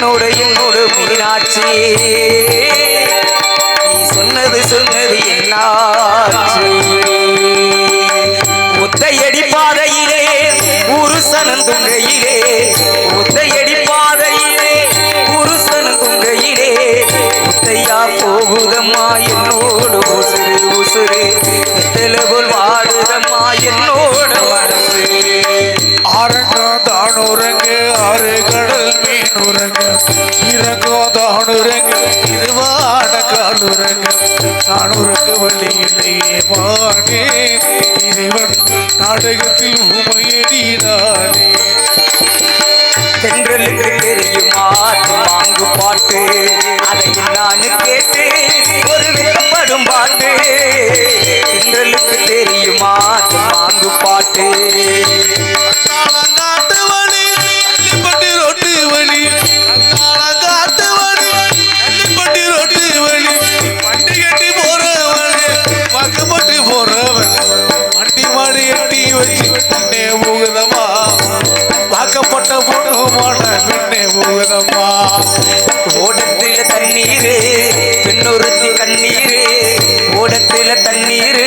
என்னோட என்னோட மீனாட்சி நீ சொன்னது சொன்னது என்னாச்சு? ஒத்தையடி பாதையிலே ஒரு சனந்துங்கையிலே ஒத்தையடி பாதையிலே ஒரு சனந்துங்கையிலே முத்தையா போகுதம்மா என்னோடு உசுறு உசுறு. வெத்தலை போல் வாடுதம்மா என்னோட கடல் இறங்கோதானுரங்க உறங்க இறங்கோ தானுரங்க இருவான காலுரங்க நானுரங்க வழி இல்லையே மானே இறைவன் நாடகத்தில் உமையடினானே தென்றலுக்கு தெரியுமா வாங்கு பாட்டு வாக்கப்பட்ட பொண்ணுமான பெண்ணே போகுதம்மா ஓடத்தில தண்ணீரு பெண்ணொருத்தி கண்ணீரு. ஓடத்தில தண்ணீரு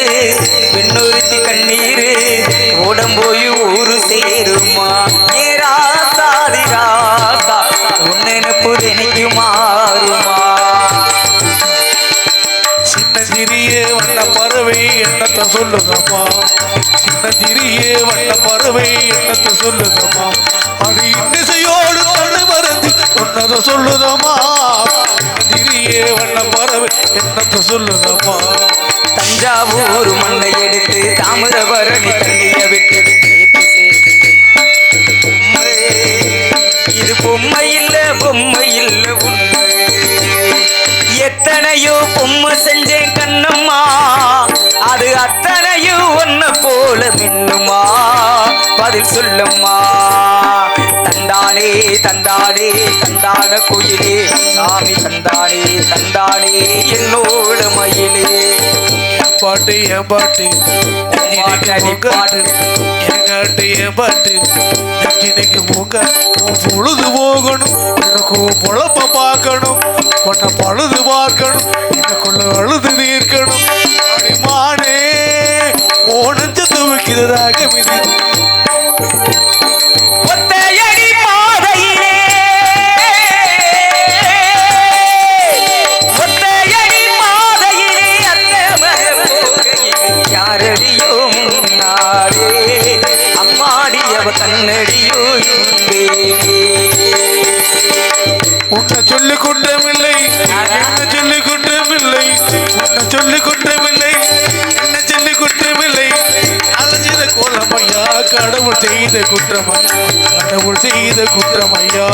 பெண்ணொருத்தி கண்ணீரு. ஓடம் போய் ஊரு சேருமா ஏ ராசாதி ராசா உன் சிறிய வண்ண பறவை என்னத்தை சொல்லுதம்மா. சின்ன சிறிய வண்ண பறவை என்னத்தை சொல்லுதம்மா. அது இன்னிசையோடு தொண்டு மறந்து சொன்னதை சொல்லுதம்மா. சிறிய வண்ண பறவை என்னத்தை சொல்லுதம்மா. தஞ்சாவூர் மண்ணை எடுத்து தாமிரபரணி தண்ணிய விட்டு இது பொம்மை இல்ல பொம்மை எத்தனையோ பொம்மு செஞ்சேன் கண்ணம்மா. அது அத்தனையும் ஒன்ன போல மின்னுமா? பதில் சொல்லும்மா. தந்தானே தந்தானே தந்தான குயிலே. சாமி தந்தானே தந்தானே என்னோட மயிலே. பாட்டு என் பாட்டு. பாட்டு என் காட்டு என் பாட்டு. மூக்க உன் பொழுது போகணும். எனக்கு பொழப்ப பார்க்கணும். உன்னை பழுது பார்க்கணும். எனக்குள்ள அழுது தீர்க்கணும் அடிமானே ஓனஞ்சத்து வைக்கிறதாக மிதி ஒத்தையடி சொல்லி குற்றமில்லை என்ன சொல்லி குற்றமில்லை உன்னை சொல்லி குற்றமில்லை என்ன சொல்லி குற்றமில்லை அலைஞ்சத கோலமையா கடவுள் செய்த குற்றமையா கடவுள் செய்த குற்றமையா?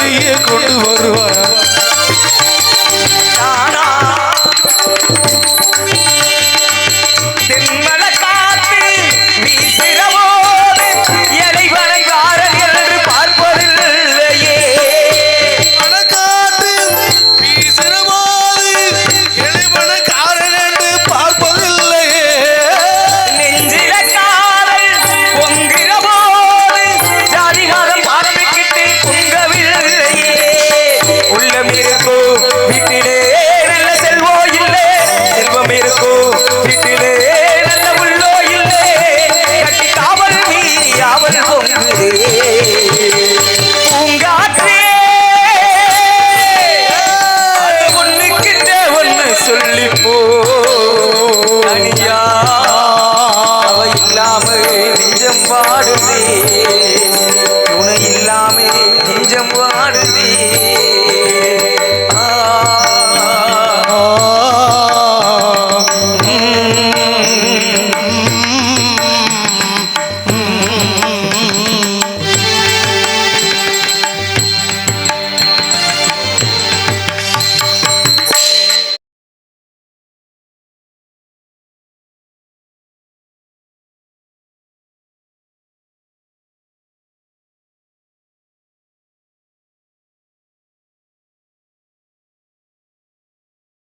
காதலியே கொண்டு வருவார்.